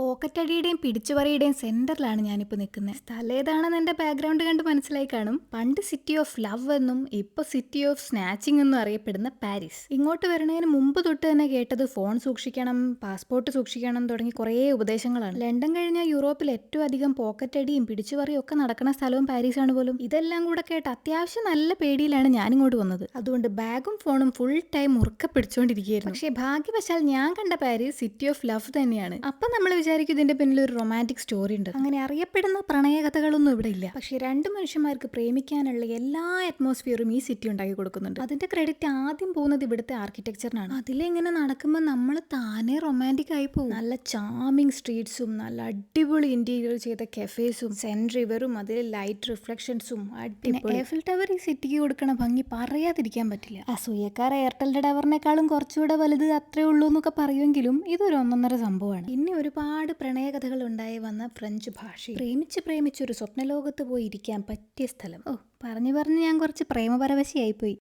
Pocket അടിയുടെയും പിടിച്ചുപറിയുടെയും സെന്ററിലാണ് ഞാനിപ്പോൾ നിൽക്കുന്നത്. സ്ഥലം ഏതാണെന്ന് എന്റെ ബാക്ക്ഗ്രൗണ്ട് കണ്ട് മനസ്സിലായി കാണും. പണ്ട് സിറ്റി ഓഫ് ലവ് എന്നും ഇപ്പോൾ സിറ്റി ഓഫ് സ്നാച്ചിങ് എന്നും അറിയപ്പെടുന്ന പാരീസ്. ഇങ്ങോട്ട് വരുന്നതിന് മുമ്പ് തൊട്ട് തന്നെ കേട്ടത് ഫോൺ സൂക്ഷിക്കണം പാസ്പോർട്ട് സൂക്ഷിക്കണം തുടങ്ങി കുറേ ഉപദേശങ്ങളാണ്. ലണ്ടൻ കഴിഞ്ഞാൽ യൂറോപ്പിൽ ഏറ്റവും അധികം പോക്കറ്റടിയും പിടിച്ചുപറിയും ഒക്കെ നടക്കുന്ന സ്ഥലവും പാരീസാണ് പോലും. ഇതെല്ലാം കൂടെ കേട്ട് അത്യാവശ്യം നല്ല പേടിയിലാണ് ഞാനിങ്ങോട്ട് വന്നത്. അതുകൊണ്ട് ബാഗും ഫോണും ഫുൾ ടൈം മുറുക്കെ പിടിച്ചുകൊണ്ടിരിക്കുകയായിരുന്നു പക്ഷേ ഭാഗ്യവശാൽ ഞാൻ കണ്ട പാരീസ് സിറ്റി ഓഫ് ലവ് തന്നെയാണ്. അപ്പം നമ്മൾ വിചാരിക്കും ഇതിന്റെ പിന്നിൽ ഒരു റൊമാന്റിക് സ്റ്റോറി ഉണ്ട്. അങ്ങനെ അറിയപ്പെടുന്ന പ്രണയകഥകളൊന്നും ഇവിടെ ഇല്ല. പക്ഷേ രണ്ട് മനുഷ്യന്മാർക്ക് പ്രേമിക്കാനുള്ള എല്ലാ അറ്റ്മോസ്ഫിയറും ഈ സിറ്റി ഉണ്ടാക്കി കൊടുക്കുന്നുണ്ട്. അതിന്റെ ക്രെഡിറ്റ് ആദ്യം പോകുന്നത് ഇവിടുത്തെ ആർക്കിടെക്ചറിനാണ് അതിലിങ്ങനെ നടക്കുമ്പോൾ നമ്മൾ താനേ റൊമാന്റിക് ആയി പോകും. നല്ല ചാമിങ് സ്ട്രീറ്റ്സും നല്ല അടിപൊളി ഇന്റീരിയർ ചെയ്ത കെഫേസും സെന്റ് റിവറും അതിൽ ലൈറ്റ് റിഫ്ലക്ഷൻസും അടിപൊളി. ഏഫിൽ ടവർ ഈ സിറ്റിക്ക് കൊടുക്കണ ഭംഗി പറയാതിരിക്കാൻ പറ്റില്ല. അസൂയക്കാർ എയർടെലിന്റെ ടവറിനേക്കാളും കുറച്ചുകൂടെ വലുത് അത്രേ ഉള്ളൂ എന്നൊക്കെ പറയുമെങ്കിലും ഇതൊരു ഒന്നൊന്നര സംഭവമാണ്. ഇനി ഒരുപാട് പ്രണയകഥകൾ ഉണ്ടായി വന്ന ഫ്രഞ്ച് ഭാഷ പ്രേമിച്ച് പ്രേമിച്ച് ഒരു സ്വപ്നലോകത്ത് പോയി ഇരിക്കാൻ പറ്റിയ സ്ഥലം. ഓ പറഞ്ഞു പറഞ്ഞ് ഞാൻ കുറച്ച് പ്രേമപരവശയായി പോയി